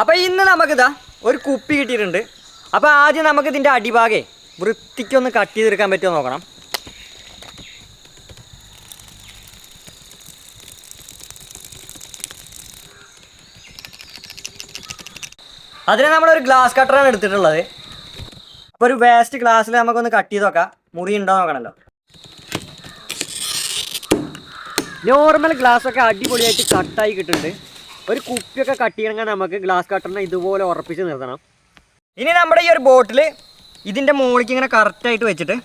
അപ്പോൾ ഇന്ന് നമുക്കിതാ ഒരു കുപ്പി കിട്ടിയിട്ടുണ്ട്. അപ്പോൾ ആദ്യം നമുക്ക് ഇതിന്റെ അടിഭാഗേ വൃത്തിക്കൊന്ന് കട്ട് ചെയ്തെടുക്കാൻ പറ്റുമോ നോക്കണം. അതിന് നമ്മളൊരു ഗ്ലാസ് കട്ടറാണ് എടുത്തിട്ടുള്ളത്. അപ്പോൾ ഒരു വേസ്റ്റ് ഗ്ലാസ്സിൽ നമുക്കൊന്ന് കട്ട് ചെയ്ത് നോക്കാം. മുറി ഉണ്ടോ നോക്കണമല്ലോ നോർമൽ ഗ്ലാസ് ഒക്കെ അടിപൊളിയായിട്ട് കട്ടായി കിട്ടുന്നുണ്ട് ഒരു കുപ്പിയൊക്കെ കട്ട് ചെയ്യണമെങ്കിൽ നമുക്ക് ഗ്ലാസ് കട്ടറിനെ ഇതുപോലെ ഉറപ്പിച്ച് നിർത്തണം. ഇനി നമ്മുടെ ഈ ഒരു ബോട്ടിൽ ഇതിന്റെ മുകളിലേക്ക് ഇങ്ങനെ കറക്റ്റായിട്ട് വെച്ചിട്ട്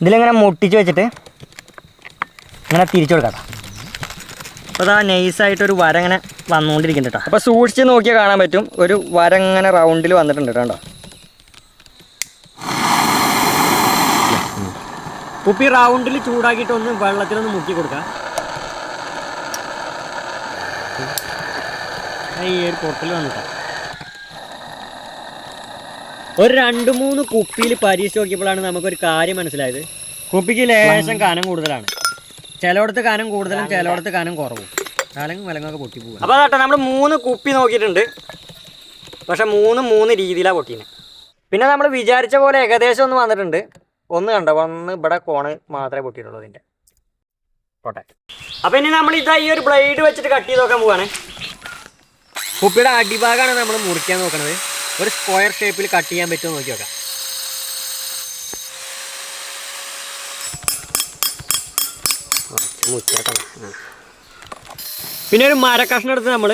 ഇതിലിങ്ങനെ മുട്ടിച്ച് വെച്ചിട്ട് ഇങ്ങനെ തിരിച്ചു കൊടുക്കാം അപ്പോൾ അതാ നൈസായിട്ടൊരു വര ഇങ്ങനെ വന്നുകൊണ്ടിരിക്കുന്നുണ്ട് കേട്ടോ അപ്പോൾ സൂക്ഷിച്ച് നോക്കിയാൽ കാണാൻ പറ്റും ഒരു വര ഇങ്ങനെ റൗണ്ടിൽ വന്നിട്ടുണ്ട് കേട്ടോ കുപ്പി റൗണ്ടിൽ ചൂടാക്കിയിട്ടൊന്ന് വെള്ളത്തിലൊന്ന് മുക്കി കൊടുക്കാം. ഈ ഒരു പൊട്ടൽ വന്നിട്ടാ ഒരു രണ്ട് മൂന്ന് കുപ്പിയിൽ പരീക്ഷിച്ച് നോക്കിയപ്പോഴാണ് നമുക്കൊരു കാര്യം മനസ്സിലായത്. കുപ്പിക്ക് ലേശം കനം കൂടുതലാണ്. ചിലയിടത്ത് കനം കൂടുതലും ചിലയിടത്ത് കനം കുറവും. കാലങ്ങും വിലങ്ങൊക്കെ പൊട്ടി പോകും അപ്പോൾ അതാട്ടെ നമ്മൾ മൂന്ന് കുപ്പി നോക്കിയിട്ടുണ്ട്. പക്ഷെ മൂന്ന് മൂന്ന് രീതിയിലാണ് പൊട്ടീനെ. പിന്നെ നമ്മൾ വിചാരിച്ച പോലെ ഏകദേശം ഒന്ന് വന്നിട്ടുണ്ട്. ഒന്ന് കണ്ടോ ഒന്ന് ഇവിടെ കോണ് മാത്രമേ പൊട്ടിയിട്ടുള്ളൂ ഇതിന്റെ പോട്ടെ. അപ്പോൾ ഇനി നമ്മൾ ഇതാ ഈ ഒരു ബ്ലേഡ് വെച്ചിട്ട് കട്ട് ചെയ്ത് നോക്കാൻ പോവാണ്. കുപ്പിയുടെ അടിഭാഗമാണ് നമ്മൾ മുറിക്കാൻ നോക്കുന്നത് ഒരു സ്ക്വയർ ഷേപ്പിൽ കട്ട് ചെയ്യാൻ പറ്റുമോ നോക്കി നോക്കാം. പിന്നെ ഒരു മരക്കഷ്ണം എടുത്ത് നമ്മൾ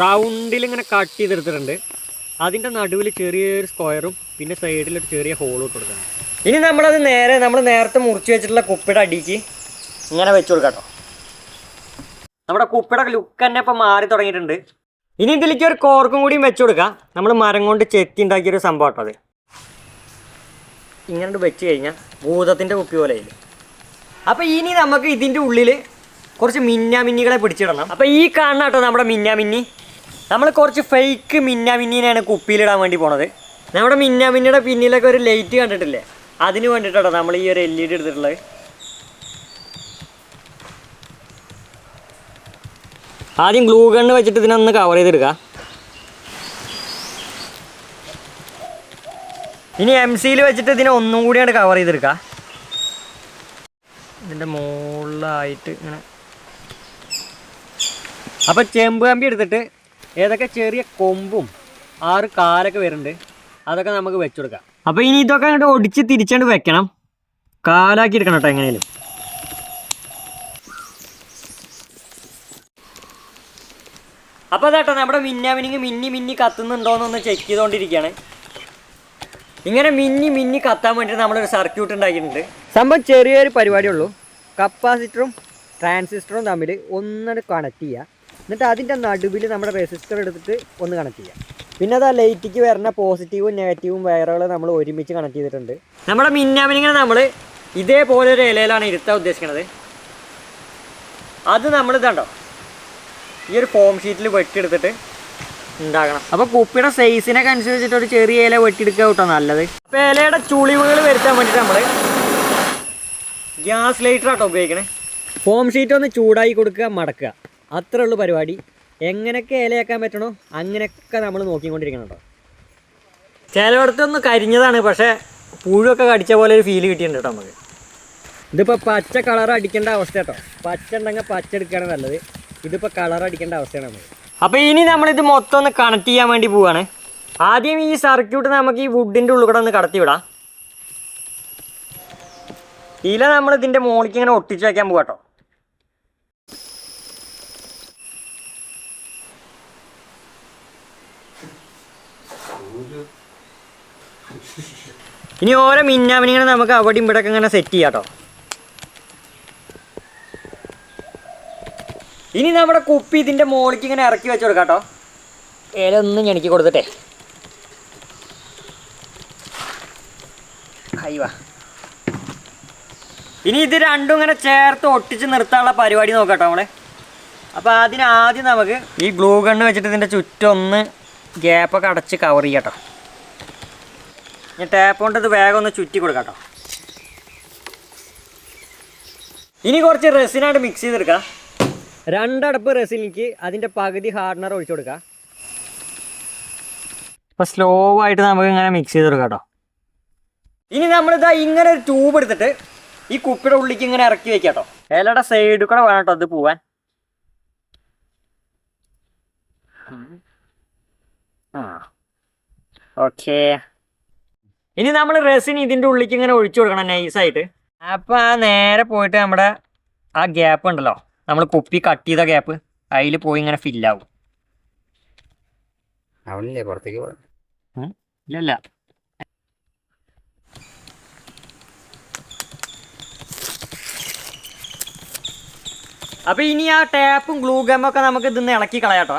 റൗണ്ടിൽ ഇങ്ങനെ കട്ട് ചെയ്തെടുത്തിട്ടുണ്ട്. അതിന്റെ നടുവിൽ ചെറിയൊരു സ്ക്വയറും പിന്നെ സൈഡിൽ ഒരു ചെറിയ ഹോളും ഇട്ട് കൊടുക്കണം. ഇനി നമ്മളത് നേരെ നമ്മൾ നേരത്തെ മുറിച്ച് വെച്ചിട്ടുള്ള കുപ്പിയുടെ അടിക്ക് ഇങ്ങനെ വെച്ച് കൊടുക്കാം കേട്ടോ. നമ്മുടെ കുപ്പിയുടെ ലുക്ക് തന്നെ ഇപ്പം മാറി തുടങ്ങിയിട്ടുണ്ട്. ഇനി ഇതിലേക്ക് ഒരു കോർക്കും കൂടിയും വെച്ച് കൊടുക്കാം. നമ്മൾ മരം കൊണ്ട് ചെത്തി ഉണ്ടാക്കിയൊരു സംഭവം കേട്ടോ അത്. ഇങ്ങനെ വെച്ച് കഴിഞ്ഞാൽ ഭൂതത്തിന്റെ കുപ്പി പോലെ ആയില്ലേ? അപ്പോൾ ഇനി നമുക്ക് ഇതിന്റെ ഉള്ളിൽ കുറച്ച് മിന്നാമിന്നികളെ പിടിച്ചിടണം. അപ്പോൾ ഈ കാണുന്ന കേട്ടോ നമ്മുടെ മിന്നാമിന്നി. നമ്മൾ കുറച്ച് ഫേക്ക് മിന്നാമിന്നിനെയാണ് കുപ്പിയിലിടാൻ വേണ്ടി പോണത്. നമ്മുടെ മിന്നാമിന്നിയുടെ പിന്നിലൊക്കെ ഒരു ലൈറ്റ് കണ്ടിട്ടില്ലേ? അതിന് വേണ്ടിയിട്ടാണ് നമ്മൾ ഈ ഒരു എൽ ഇ ഡി എടുത്തിട്ടുള്ളത്. ആദ്യം ഗ്ലൂ ഗണ്ണ് വെച്ചിട്ട് ഇതിനൊന്ന് കവർ ചെയ്തെടുക്കുക ഇനി എം സിയിൽ വെച്ചിട്ട് ഇതിനെ ഒന്നും കൂടിയാണ് കവർ ചെയ്തെടുക്കുക ഇതിന്റെ മുകളിലായിട്ട് ഇങ്ങനെ. അപ്പോൾ ചെമ്പ് കമ്പി എടുത്തിട്ട് ഏതൊക്കെ ചെറിയ കൊമ്പും ആറ് കാലൊക്കെ വരുന്നുണ്ട് അതൊക്കെ നമുക്ക് വെച്ചു കൊടുക്കാം. അപ്പോൾ ഇനി ഇതൊക്കെ അങ്ങോട്ട് ഒടിച്ച് തിരിച്ചുകൊണ്ട് വെക്കണം. കാലാക്കി എടുക്കണം കേട്ടോ എങ്ങനെയും അപ്പോൾ അതേട്ടോ നമ്മുടെ മിന്നാമിനിങ് മിന്നി മിന്നി കത്തുന്നുണ്ടോയെന്നൊന്ന് ചെക്ക് ചെയ്തുകൊണ്ടിരിക്കുകയാണ് ഇങ്ങനെ മിന്നി മിന്നി കത്താൻ വേണ്ടിയിട്ട് നമ്മളൊരു സർക്യൂട്ട് ഉണ്ടാക്കിയിട്ടുണ്ട്. സംഭവം ചെറിയൊരു പരിപാടി ഉള്ളൂ കപ്പാസിറ്ററും ട്രാൻസിസ്റ്ററും തമ്മിൽ ഒന്നത് കണക്ട് ചെയ്യുക എന്നിട്ട് അതിന്റെ നടുവിൽ നമ്മുടെ റെസിസ്റ്റർ എടുത്തിട്ട് ഒന്ന് കണക്ട് ചെയ്യുക പിന്നെ അത് ആ ലൈറ്റിക്ക് വരുന്ന പോസിറ്റീവും നെഗറ്റീവും വയറുകൾ നമ്മൾ ഒരുമിച്ച് കണക്ട് ചെയ്തിട്ടുണ്ട്. നമ്മുടെ മിന്നാമിനിങ്ങനെ നമ്മൾ ഇതേപോലെ ഒരു ഇലയിലാണ് ഇരുത്താൻ ഉദ്ദേശിക്കുന്നത് അത് നമ്മൾ ഇതാണ്ടോ? ഈ ഒരു ഫോം ഷീറ്റിൽ വെട്ടിയെടുത്തിട്ട് ഉണ്ടാക്കണം അപ്പോൾ കുപ്പിയുടെ സൈസിനൊക്കെ അനുസരിച്ചിട്ട് ഒരു ചെറിയ ഇല വെട്ടിയെടുക്കുക കേട്ടോ നല്ലത്. അപ്പോൾ ഇലയുടെ ചുളിവുകൾ വരുത്താൻ വേണ്ടിയിട്ട് നമ്മൾ ഗ്യാസ് ലൈറ്റർ ആട്ടോ ഉപയോഗിക്കണേ. ഫോം ഷീറ്റ് ഒന്ന് ചൂടായി കൊടുക്കുക മടക്കുക. അത്രേ ഉള്ളൂ പരിപാടി. എങ്ങനെയൊക്കെ ഇലയാക്കാൻ പറ്റണോ അങ്ങനെയൊക്കെ നമ്മൾ നോക്കിക്കൊണ്ടിരിക്കണം കേട്ടോ ചിലയിടത്തൊന്ന് കരിഞ്ഞതാണ് പക്ഷേ പുഴുവൊക്കെ കടിച്ച പോലെ ഒരു ഫീൽ കിട്ടിയിട്ടുണ്ട് കേട്ടോ നമുക്ക്. ഇതിപ്പോൾ പച്ച കളർ അടിക്കേണ്ട അവസ്ഥ കേട്ടോ പച്ച ഉണ്ടെങ്കിൽ പച്ച എടുക്കുകയാണ് നല്ലത്. ഇതിപ്പോൾ കളർ അടിക്കേണ്ട അവസ്ഥയാണ് അപ്പൊ അപ്പോൾ ഇനി നമ്മളിത് മൊത്തം ഒന്ന് കണക്ട് ചെയ്യാൻ വേണ്ടി പോവാണ്. ആദ്യം ഈ സർക്യൂട്ട് നമുക്ക് ഈ വുഡിന്റെ ഉള്ളിൽ കൂടെ ഒന്ന് കടത്തി വിടാം. ഇല നമ്മൾ ഇതിന്റെ മുകളിലേക്ക് ഇങ്ങനെ ഒട്ടിച്ച് വയ്ക്കാൻ പോവാട്ടോ ഇനി ഓരോ മിന്നാമിനിങ്ങനെ നമുക്ക് അവിടെയും ഇവിടെയൊക്കെ ഇങ്ങനെ സെറ്റ് ചെയ്യാം കേട്ടോ ഇനി നമ്മുടെ കുപ്പി ഇതിന്റെ മുകളിലേക്ക് ഇങ്ങനെ ഇറക്കി വെച്ച് കൊടുക്കാം കേട്ടോ. ഇല ഒന്ന് ഞെണിക്ക് കൊടുത്തിട്ടെ. ഇനി ഇത് രണ്ടും ഇങ്ങനെ ചേർത്ത് ഒട്ടിച്ച് നിർത്താനുള്ള പരിപാടി നോക്കാം കേട്ടോ നമ്മളെ അപ്പോൾ അതിന് ആദ്യം നമുക്ക് ഈ ഗ്ലൂ ഗണ്ണ് വെച്ചിട്ട് ഇതിന്റെ ചുറ്റൊന്ന് ഗ്യാപ്പൊക്കെ അടച്ച് കവർ ചെയ്യാം കേട്ടോ. ഞാൻ ടാപ്പ് കൊണ്ട് ഇത് വേഗം ഒന്ന് ചുറ്റി കൊടുക്കാം കേട്ടോ. ഇനി കുറച്ച് റെസിനായിട്ട് മിക്സ് ചെയ്തെടുക്കാം. രണ്ടടപ്പ് റെസിനിക്ക് അതിന്റെ പകുതി ഹാർഡ്നർ ഒഴിച്ചു കൊടുക്കുക അപ്പൊ സ്ലോ ആയിട്ട് നമുക്ക് ഇങ്ങനെ മിക്സ് ചെയ്ത് കൊടുക്കാം കേട്ടോ. ഇനി നമ്മളിതാ ഇങ്ങനെ ഒരു ട്യൂബ് എടുത്തിട്ട് ഈ കുപ്പിയുടെ ഉള്ളിലേക്ക് ഇങ്ങനെ ഇറക്കി വെക്കാം കേട്ടോ. ഇലയുടെ സൈഡിൽ കൂടെ വേണം കേട്ടോ അത് പോവാൻ. ആ. ഓക്കേ ഇനി നമ്മൾ റെസിൻ ഇതിന്റെ ഉള്ളിലേക്ക് ഇങ്ങനെ ഒഴിച്ചു കൊടുക്കണം നൈസായിട്ട് അപ്പോൾ ആ നേരെ പോയിട്ട് നമ്മുടെ ആ ഗ്യാപ്പ് ഉണ്ടല്ലോ. നമ്മൾ കുപ്പി കട്ട് ചെയ്ത ഗ്യാപ്പ് അതിൽ പോയി ഇങ്ങനെ ഫില്ലാവും അവനില്ലേ പുറത്തേക്ക് ഇല്ലല്ല. അപ്പൊ ഇനി ആ ടാപ്പും ഗ്ലൂ ഒക്കെ നമുക്ക് ഇതിന്ന് ഇളക്കി കളയാട്ടോ.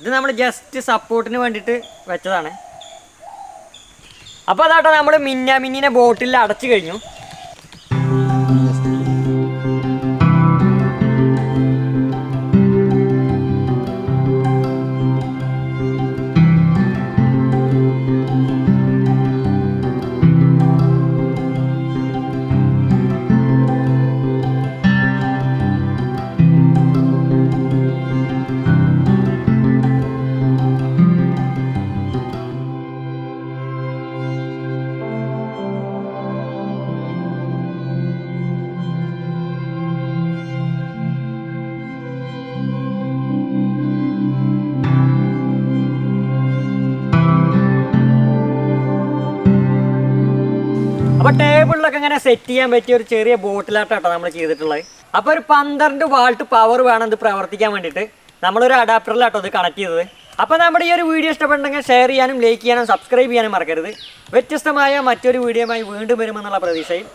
ഇത് നമ്മൾ ജസ്റ്റ് സപ്പോർട്ടിന് വേണ്ടിയിട്ട് വെച്ചതാണ്. അപ്പോൾ അതാട്ടോ നമ്മൾ മിന്ന മിന്നിനെ ബോട്ടിൽ അടച്ചു കഴിഞ്ഞു. അപ്പൊ ടേബിളിലൊക്കെ ഇങ്ങനെ സെറ്റ് ചെയ്യാൻ പറ്റിയ ഒരു ചെറിയ ബോട്ടിലാട്ടോ നമ്മൾ ചെയ്തിട്ടുള്ളത്. അപ്പൊ ഒരു പന്ത്രണ്ട് വാൾട്ട് പവർ വേണം ഇത് പ്രവർത്തിക്കാൻ വേണ്ടിയിട്ട്. നമ്മളൊരു അഡാപ്റ്ററിലാട്ടോ ഇത് കണക്ട് ചെയ്തത്. അപ്പൊ നമ്മുടെ ഈ ഒരു വീഡിയോ ഇഷ്ടപ്പെട്ടെങ്കിൽ ഷെയർ ചെയ്യാനും ലൈക്ക് ചെയ്യാനും സബ്സ്ക്രൈബ് ചെയ്യാനും മറക്കരുത്. വ്യത്യസ്തമായ മറ്റൊരു വീഡിയോയുമായി വീണ്ടും വരുമെന്നുള്ള പ്രതീക്ഷയിൽ.